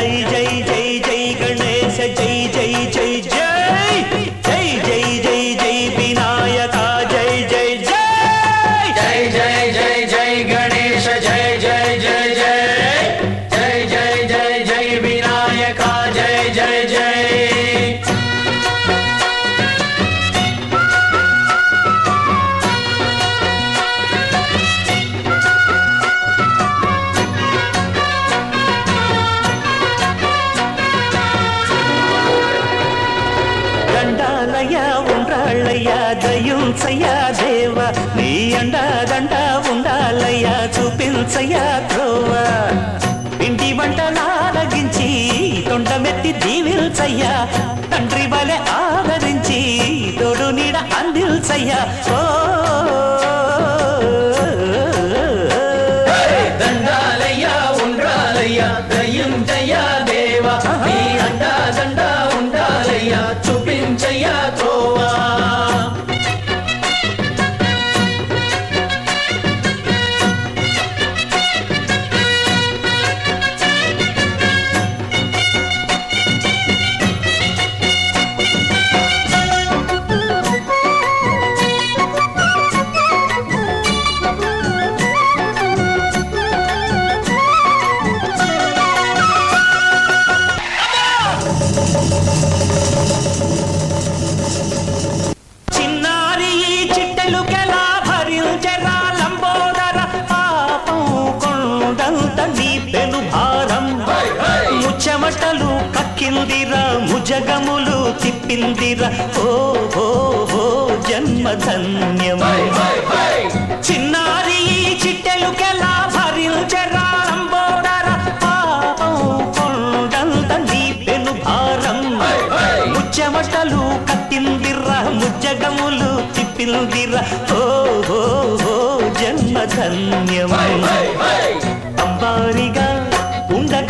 जय जय చూపించయ్యా దేవ నీ అండ దండ ఉండాలయ్యా చూపించయ్యా ద్రోవ ఇంటి వంట వంటలారగించి తొండమెత్తి దీవిల్చయ్యా తండ్రి వలె ఆదరించి తోడు నీడ అందిల్చయ్యా ఓ. దండాలయ్యా ఉండ్రాలయ్యా దయ్యుంచయ్యా దేవా. నీ అండా దండ ఉండాలయ్యా చూపించయ్యా త్రోవా. కక్కిందిరా ముజగములు తిప్పిందిరా. ఓ ఓ ఓ జన్మధన్యం చిన్నారి చిట్టెలుకెలా భరించెరా లంబోదర పాపం కొండంత నీ పెను భారం. ముచ్చమటలు కట్టిందిర్రా ముజ్జగములు తిప్పిందిర్రా ఓ ఓ ఓ జన్మధన్యం అంబారిగా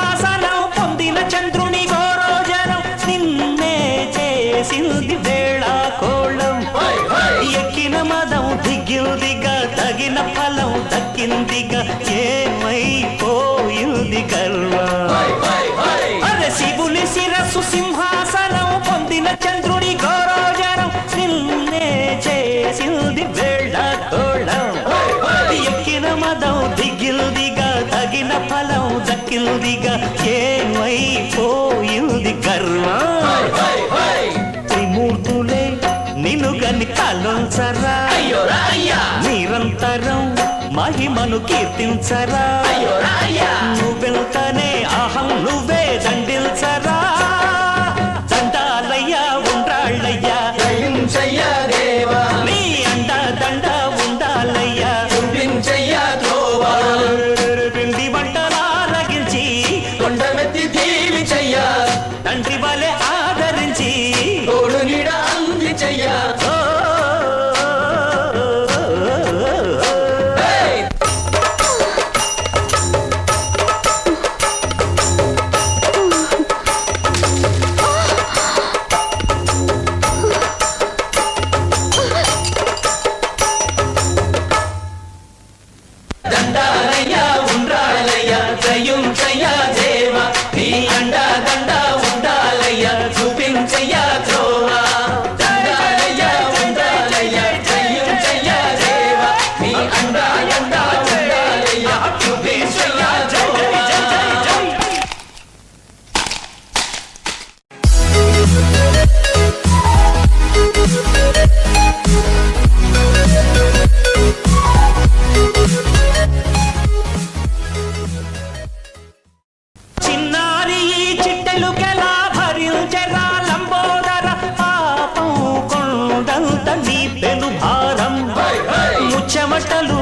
శాసనం పొందిన చంద్రుని గోరోజనం. నిన్నే చేసింది వేళ కోళం ఎక్కిన మదం దిగిందిగా తగిన ఫలం దక్కిందిగా ఏమైపోయింది గర్వం అరే శివుని శిరస్సు సింహాసనం పొందిన చంద్రుడి ఏమైపోయింది గర్వం త్రిమూర్తులే నిన్ను గని తలొంచరా నిరంతరం మహిమను కీర్తించరా? అయ్యో అహం నువ్వే తలమెత్తి దీవి చెయ్య తండ్రి వలె తెలుగెలా భరించెరా లంబోదర? పాపం కొండంత నీ పెను భారం. ముచ్చమటలు